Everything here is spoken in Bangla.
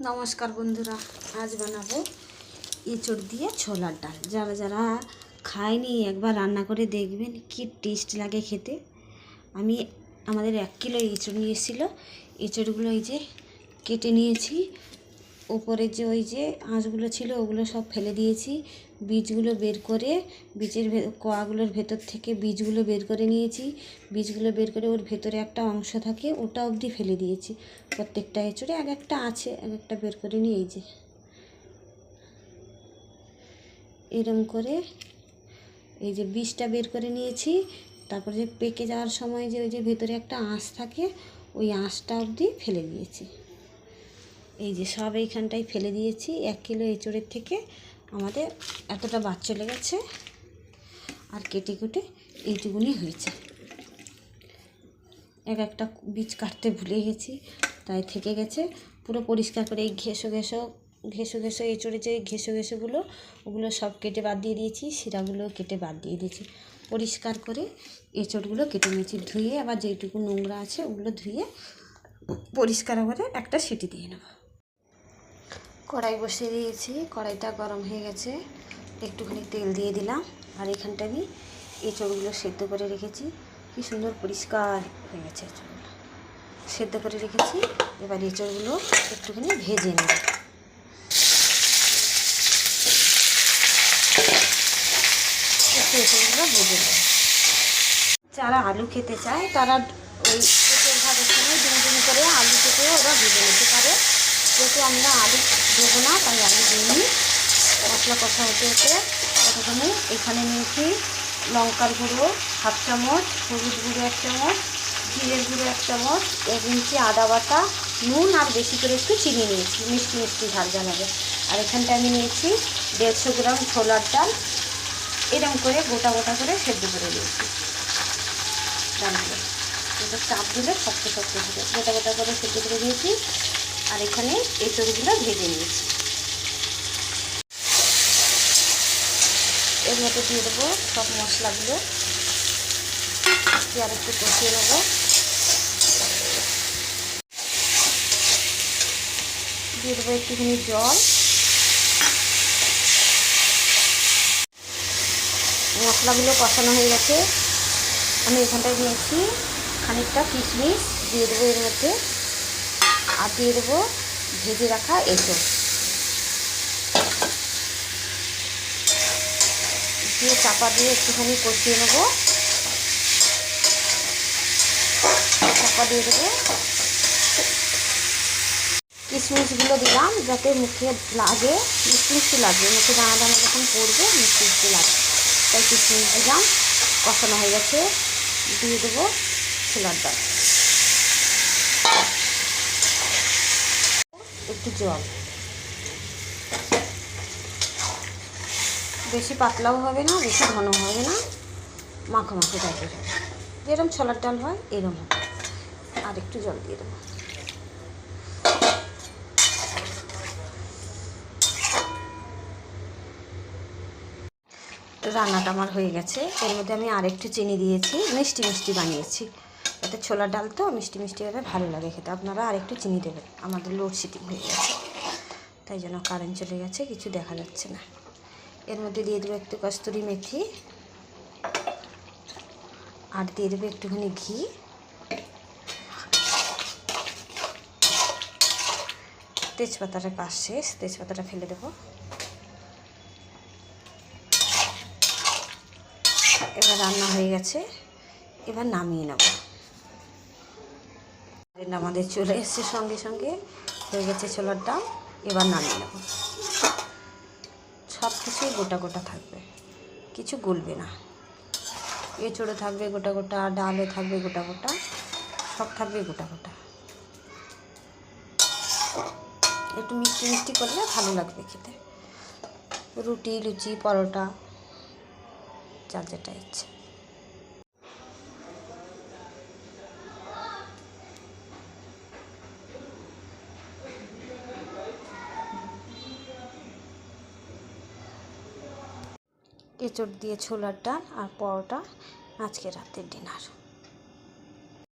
নমস্কার বন্ধুরা, আজ বানাবো এঁচড় দিয়ে ছোলার ডাল। যারা যারা খায়নি, একবার রান্না করে দেখবেন কি টেস্ট লাগে খেতে। আমি আমাদের এক কিলো এঁচড় নিয়েছিল। এঁচড়গুলো এই যে কেটে নিয়েছি। ওপরে যে ওই যে আঁশগুলো ছিল, ওগুলো সব ফেলে দিয়েছি। বীজগুলো বের করে, বীজের কোয়াগুলোর ভেতর থেকে বীজগুলো বের করে নিয়েছি। বীজগুলো বের করে ওর ভেতরে একটা অংশ থাকে, ওটা অবধি ফেলে দিয়েছি। প্রত্যেকটা এঁচড়ে এক একটা আছে, এক একটা বের করে নিয়ে এই যে। এরম করে এই যে বীজটা বের করে নিয়েছি। তারপরে যে পেকে যাওয়ার সময় যে ওই যে ভেতরে একটা আঁশ থাকে, ওই আঁশটা অবধি ফেলে দিয়েছি। এই যে সব এইখানটায় ফেলে দিয়েছি। এক কিলো এঁচড়ের থেকে আমাদের এতটা বাদ চলে গেছে। আর কেটে কুটে এইটুকুনি হয়েছে। এক একটা বীজ কাটতে ভুলে গেছি, তাই থেকে গেছে। পুরো পরিষ্কার করে এই ঘেঁষো ঘেঁষো ঘেঁষো ঘেঁষো এঁচড়ে যে ঘেঁষো ঘেঁষোগুলো, ওগুলো সব কেটে বাদ দিয়ে দিয়েছি শিরাগুলো কেটে বাদ দিয়ে দিয়েছি। পরিষ্কার করে এঁচড়গুলো কেটে নিয়েছি। ধুয়ে আবার যেইটুকু নোংরা আছে, ওগুলো ধুয়ে পরিষ্কার করে একটা সিটি দিয়ে নেব। কড়াই বসিয়ে দিয়েছি। কড়াইটা গরম হয়ে গেছে। একটুখানি তেল দিয়ে দিলাম। আর এখানটা আমি এঁচড়গুলো সেদ্ধ করে রেখেছি। কি সুন্দর পরিষ্কার হয়ে গেছে এঁচড়গুলো সেদ্ধ করে রেখেছি। এবার এঁচড়গুলো একটুখানি ভেজে নেব। একটু এঁচড়গুলো ভেজে নেব। যারা আলু খেতে চায়, তারা ওই এঁচড় ভাজার সময় ডিম ডিম করে আলু কেটে ওরা ভেজে নিতে পারে যেহেতু আমরা আলু দেবো না, তাই আলু দিইনি। মশলা কষা হতে হতে ততক্ষণে এখানে নিয়েছি লঙ্কার গুঁড়ো, হাফ চামচ, হলুদ গুঁড়ো এক চামচ, জিরের গুঁড়ো এক চামচ, এক ইঞ্চি আদা বাটা, নুন আর বেশি করে একটু চিনি নিয়েছি, মিষ্টি মিষ্টি ঝাল ঝাল হবে। আর এখানটা আমি নিয়েছি দেড়শো গ্রাম ছোলার ডাল। এরকম করে গোটা গোটা করে সেদ্ধ করে নিয়েছি। ডালগুলো। এটা চাপ দিলে শক্ত শক্ত দিলে গোটা গোটা করে সেদ্ধ করে দিয়েছি আর এখানে এঁচড়গুলো ভেজে নিয়েছি। এর মধ্যে দিয়ে দেবো সব মশলাগুলো। আর একটু কষিয়ে নেব। দিয়ে দেবো একটুখানি জল। মশলাগুলো কষানো হয়ে গেছে। আমি এখানটায় নিয়েছি খানিকটা কিশমিশ। দিয়ে দেবো এর মধ্যে আর দিয়ে দেবো, ভেজে রাখা এঁচড় দিয়ে চাপা দিয়ে একটুখানি কষিয়ে নেব। চাপা দিয়ে দেবো। কিশমিশগুলো দিলাম, যাতে মুখে লাগে, মিষ্টি মিষ্টি লাগবে মুখে দানা দানা যখন পড়বে, মিষ্টি মিষ্টি লাগবে তাই কিশমিশ দিলাম, কষানো হয়ে গেছে। দিয়ে দেবো ছোলার ডাল। একটু জল। বেশি পাতলাও হবে না, বেশি ঘন হবে না। মাখো মাখো টাইপের হবে। যেরকম ছোলার ডাল হয় এরকম হবে। আর একটু জল দিয়ে দেবো। রান্নাটা আমার হয়ে গেছে। এর মধ্যে আমি আরেকটু চিনি দিয়েছি, মিষ্টি মিষ্টি বানিয়েছি। এতে ছোলার ডাল তো মিষ্টি মিষ্টি হলে ভালো লাগে খেতে। আপনারা আরেকটু চিনি দেবেন। আমাদের লোডশেডিং হয়ে গেছে। তাই জন্য কারেন্ট চলে গেছে, কিছু দেখা যাচ্ছে না। এর মধ্যে দিয়ে দেবো একটু কস্তুরি মেথি। আর দিয়ে দেবো একটুখানি ঘি। তেজপাতাটা কাজ শেষ, তেজপাতাটা ফেলে দেবো। এবার রান্না হয়ে গেছে। এবার নামিয়ে নেব। আমাদের চলে এসছে সঙ্গে সঙ্গে। হয়ে গেছে ছোলার ডাল, এবার নামিয়ে নেব। সব কিছুই গোটা গোটা থাকবে, কিছু গলবে না। এঁচড়ো থাকবে গোটা গোটা, ডালও থাকবে গোটা গোটা, সব থাকবে গোটা গোটা। একটু মিষ্টি মিষ্টি করলে ভালো লাগবে খেতে। রুটি, লুচি, পরোটা, যার যেটা ইচ্ছে। এঁচড় দিয়ে ছোলার ডাল আর পরোটা আজকে রাতের ডিনার।